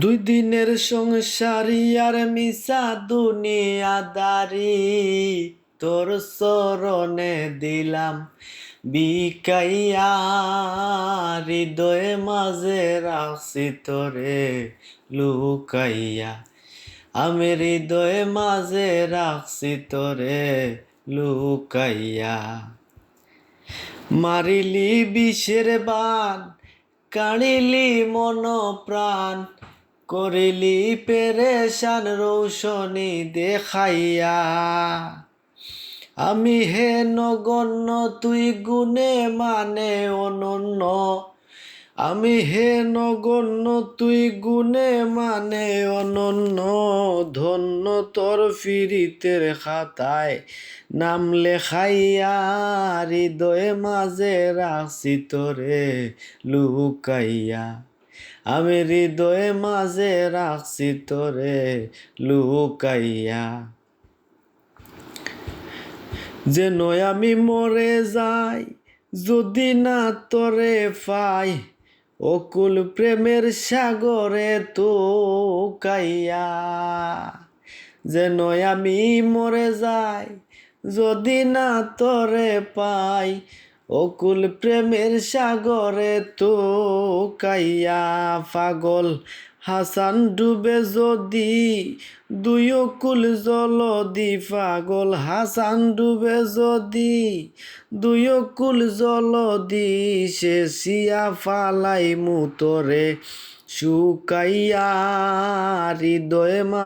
দুই দিনের সংসারী আর মিশা দুনিয়াদারি। তোর চরণে দিলাম বিকাইয়া, হৃদয়ে মাঝে রাখছি তোরে লুকাইয়া। আমি হৃদয়ে মাঝে রাখছি তোরে লুকাইয়া। মারিলি বিষের বান, কাড়িলি মন প্রাণ করিলি পেরেশান রৌশনি দেখাইয়া। আমি হে নগণ্য, তুই গুণে মানে অনন্য। আমি হে নগণ্য, তুই গুণে মানে অনন্য। ধন্য তোর ফিরিতের খাতায় নাম লেখাইয়া, হৃদয়ে মাঝে রাখছি তোরে লুকাইয়া। আমি হৃদয়ে মাঝে রাখছি তোরে লুকাইয়া। যেন আমি মরে যাই, যদি না তোরে পাই, অকুল প্রেমের সাগরে তো কাইয়া যেন আমি মরে যাই, যদি না তোরে পাই অকুল প্রেমের সাগরে তো কাইয়া পাগল। হাসান ডুবে যদি দুই অকুল জল দি পাগল। হাসান ডুবে যদি দুই অকুল জল দি সে সিয়া ফালাই মুতরে শুকাইয়া হৃদয়ে মা